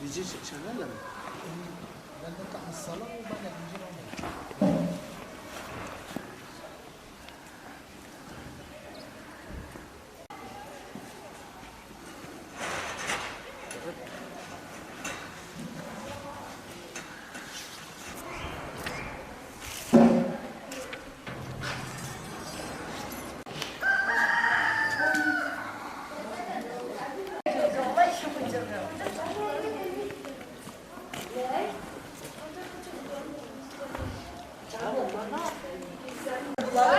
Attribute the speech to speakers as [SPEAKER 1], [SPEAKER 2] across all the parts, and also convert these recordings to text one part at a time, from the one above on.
[SPEAKER 1] Vici Chanel'le mi?
[SPEAKER 2] Ben de tahassalam, ben de vici olmuyor. Arka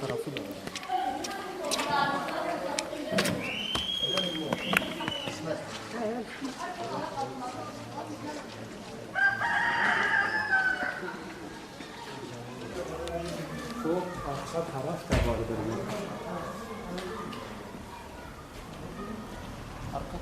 [SPEAKER 2] tarafı da var.
[SPEAKER 1] O arka taraf da vardır.
[SPEAKER 2] Arka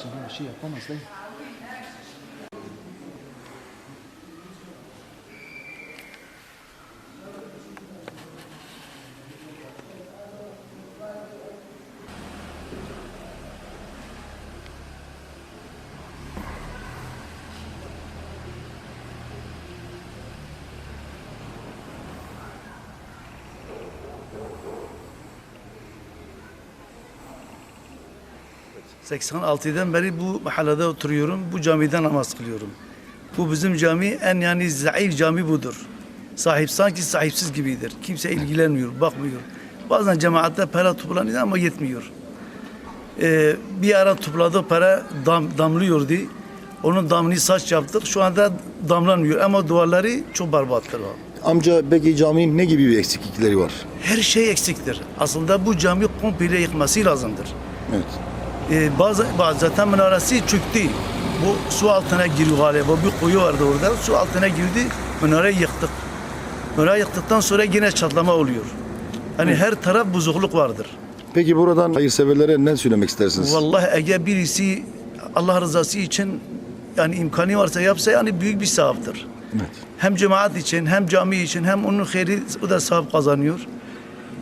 [SPEAKER 2] Elektrik sana bir şey yapamaz
[SPEAKER 3] 86'dan beri bu mahallede oturuyorum. Bu camide namaz kılıyorum. Bu bizim cami en yani zayıf cami budur. Sahip sanki sahipsiz gibidir. Kimse ilgilenmiyor, bakmıyor. Bazen cemaatte para toplanıyor ama yetmiyor. Ee, bir ara topladık para dam, damlıyordu. Onun damını saç yaptık. Şu anda damlanmıyor ama duvarları çok berbattır.
[SPEAKER 4] Amca peki caminin ne gibi bir eksiklikleri var?
[SPEAKER 3] Her şey eksiktir. Aslında bu cami komple yıkması lazımdır.
[SPEAKER 4] Evet.
[SPEAKER 3] Ee, bazı, bazı zaten minaresi çöktü. Bu su altına giriyor galiba. Bir kuyu vardı orada. Su altına girdi. Minareyi yıktık. Minareyi yıktıktan sonra yine çatlama oluyor. Hani her taraf bozukluk vardır.
[SPEAKER 4] Peki buradan hayırseverlere ne söylemek istersiniz?
[SPEAKER 3] Vallahi eğer birisi Allah rızası için yani imkanı varsa yapsa yani büyük bir sevaptır.
[SPEAKER 4] Evet.
[SPEAKER 3] Hem cemaat için hem cami için hem onun hayri o da sevap kazanıyor.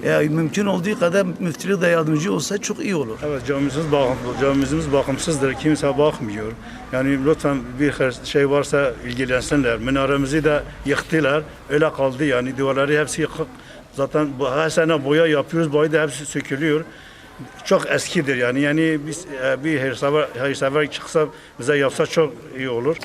[SPEAKER 3] Yani mümkün olduğu kadar müftülük de yardımcı olsa çok iyi olur.
[SPEAKER 5] Evet camimiz bakım, camimiz bakımsızdır. Kimse bakmıyor. Yani lütfen bir her şey varsa ilgilensinler. Minaremizi de yıktılar. Öyle kaldı yani duvarları hepsi yıkık. Zaten bu, her sene boya yapıyoruz. Boya da hepsi sökülüyor. Çok eskidir yani. Yani biz e, bir hayırsever, hayırsever çıksa bize yapsa çok iyi olur.